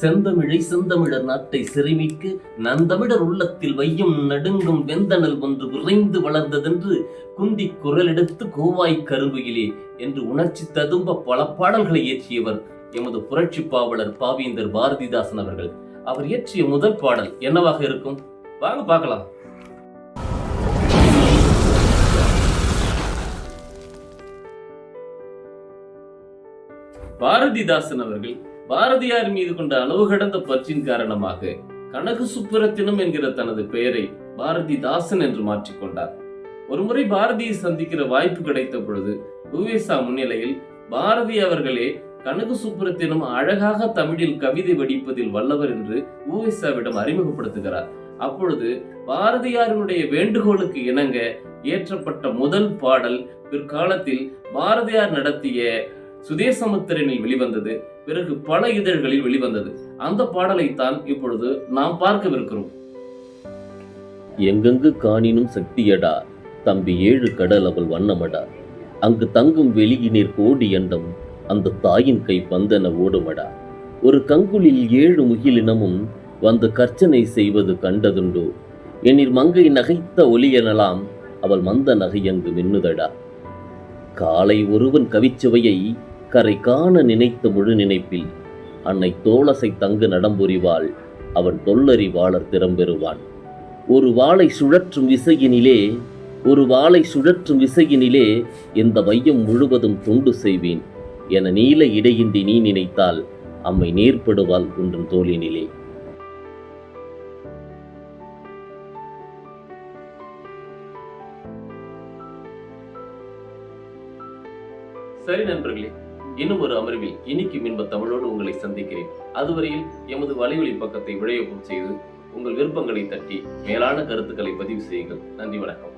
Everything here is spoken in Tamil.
செந்தமிழை செந்தமிழர் நாட்டை சிறுமிக்கு நந்தமிழர் உள்ளத்தில் வையும் நடுங்கும் வெந்தனல் ஒன்று விரைந்து வளர்ந்ததென்று குந்தி குரலெடுத்து கோவாய் கருங்குயிலே என்று உணர்ச்சி ததும்ப பல பாடல்களை இயற்றியவர் எமது புரட்சி பாவலர் பாவேந்தர் பாரதிதாசன் அவர்கள். அவர் இயற்றிய முதல் பாடல் என்னவாக இருக்கும்? வாங்க பார்க்கலாம். பாரதிதாசன் அவர்கள் பாரதியார் மீது கொண்ட அளவு கடந்த பற்றின் காரணமாக கனகு சுப்புரத்தினம் என்கிற தனது பெயரை பாரதிதாசன் என்று மாற்றிக்கொண்டார் ஒருமுறை பாரதியை சந்திக்கிற வாய்ப்பு கிடைத்த பொழுது உவேசா முன்னிலையில் பாரதி அவர்களே கனகு சுப்புரத்தினம் அழகாக தமிழில் கவிதை வடிப்பதில் வல்லவர் என்று உவேசாவிடம் அறிமுகப்படுத்துகிறார். அப்பொழுது பாரதியாரினுடைய வேண்டுகோளுக்கு இணங்க இயற்றப்பட்ட முதல் பாடல் பிற்காலத்தில் பாரதியார் நடத்திய சுதேசமுத்திரனில் வெளிவந்தது. பிறகு பல இதழ்களில் வெளிவந்தது. அந்த பாடலைத்தான் இப்பொழுது நாம் பார்க்கவிருக்கிறோம். எங்கெங்கு காணினும் சக்தியடா தம்பி ஏழு கடல் அவள் வண்ணமடா. அங்கு தங்கும் வெளியினர் கோடி எண்டம் அந்த தாயின் கை பந்தன ஓடுமடா. ஒரு கங்குலில் ஏழு முகிலினமும் வந்து கர்ச்சனை செய்வது கண்டதுண்டோ? எனிர் மங்கை நகைத்த ஒலியெனலாம் அவள் மந்த நகை அங்கு மின்னுதடா? காலை ஒருவன் கவிச்சுவையை கரை காண நினைத்த முழு நினைப்பில் அன்னை தோளசை தங்கு நடம்புரிவாள். அவன் தொல்லறிவாளர் திறம்பெறுவான். ஒரு வாளை சுழற்றும் விசையினிலே ஒரு வாளை சுழற்றும் விசையினிலே இந்த வையம் முழுவதும் துண்டு செய்வேன் என நீல இடையின்றி நீ நினைத்தால் அம்மை நேர்படுவாள் உன்றன் தோளினிலே. சரி நண்பர்களே இன்னும் ஒரு அமர்வில் இனிக்கும் இன்ப தமிழோடு உங்களை சந்திக்கிறேன். அதுவரையில் எமது வலைவழி பக்கத்தை விளையவும் செய்து உங்கள் விருப்பங்களை தட்டி மேலான கருத்துக்களை பதிவு செய்யுங்கள். நன்றி வணக்கம்.